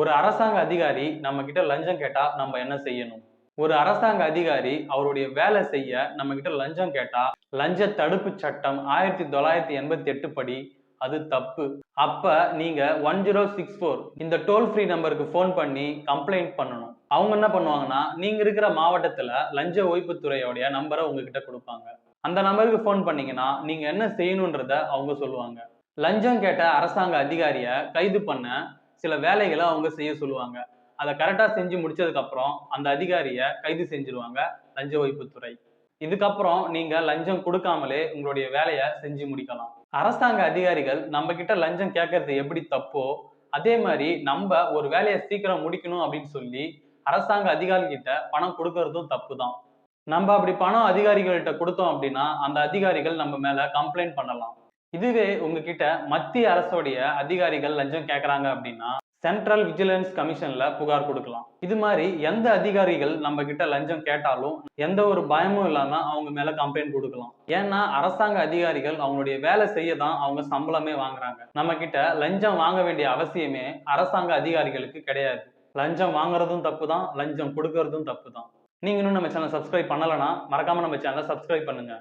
ஒரு அரசாங்க அதிகாரி நம்ம கிட்ட லஞ்சம் கேட்டா நம்ம என்ன செய்யணும்? ஒரு அரசாங்க அதிகாரி அவருடைய வேலை செய்ய நம்ம கிட்ட லஞ்சம் கேட்டா லஞ்ச தடுப்பு சட்டம் ஆயிரத்தி தொள்ளாயிரத்தி எண்பத்தி எட்டு படி அது தப்பு. அப்ப நீங்க ஒன் ஜீரோ சிக்ஸ் ஃபோர் இந்த டோல் ஃப்ரீ நம்பருக்கு ஃபோன் பண்ணி கம்ப்ளைண்ட் பண்ணணும். அவங்க என்ன பண்ணுவாங்கன்னா நீங்க இருக்கிற மாவட்டத்துல லஞ்ச ஒழிப்புத்துறையோடைய நம்பரை உங்ககிட்ட கொடுப்பாங்க. அந்த நம்பருக்கு ஃபோன் பண்ணீங்கன்னா நீங்க என்ன செய்யணுன்றத அவங்க சொல்லுவாங்க. லஞ்சம் கேட்ட அரசாங்க அதிகாரிய கைது பண்ண சில வேலைகளை அவங்க செய்ய சொல்லுவாங்க. அதை கரெக்டா செஞ்சு முடிச்சதுக்கு அப்புறம் அந்த அதிகாரியை கைது செஞ்சிருவாங்க லஞ்ச ஒழிப்புத்துறை இதுக்கப்புறம் நீங்க லஞ்சம் கொடுக்காமலே உங்களுடைய வேலையை செஞ்சு முடிக்கலாம். அரசாங்க அதிகாரிகள் நம்ம கிட்ட லஞ்சம் கேட்கறது எப்படி தப்போ அதே மாதிரி நம்ம ஒரு வேலையை சீக்கிரம் முடிக்கணும் அப்படின்னு சொல்லி அரசாங்க அதிகாரிகிட்ட கிட்ட பணம் கொடுக்கறதும் தப்பு தான் நம்ம அப்படி பணம் அதிகாரிகள்கிட்ட கொடுத்தோம் அப்படின்னா அந்த அதிகாரிகள் நம்ம மேல கம்ப்ளைண்ட் பண்ணலாம். இதுவே உங்ககிட்ட மத்திய அரசோடைய அதிகாரிகள் லஞ்சம் கேட்கறாங்க அப்படின்னா சென்ட்ரல் விஜிலன்ஸ் கமிஷன்ல புகார் கொடுக்கலாம். இது மாதிரி எந்த அதிகாரிகள் நம்ம கிட்ட லஞ்சம் கேட்டாலும் எந்த ஒரு பயமும் இல்லாம அவங்க மேல கம்ப்ளைண்ட் கொடுக்கலாம். ஏன்னா அரசாங்க அதிகாரிகள் அவங்களுடைய வேலை செய்ய தான் அவங்க சம்பளமே வாங்குறாங்க. நம்ம கிட்ட லஞ்சம் வாங்க வேண்டிய அவசியமே அரசாங்க அதிகாரிகளுக்கு கிடையாது. லஞ்சம் வாங்குறதும் தப்பு தான் லஞ்சம் கொடுக்கறதும் தப்பு தான் நீங்க இன்னும் நம்ம சேனல் சப்ஸ்கிரைப் பண்ணலன்னா மறக்காம நம்ம சேனலை சப்ஸ்கிரைப் பண்ணுங்க.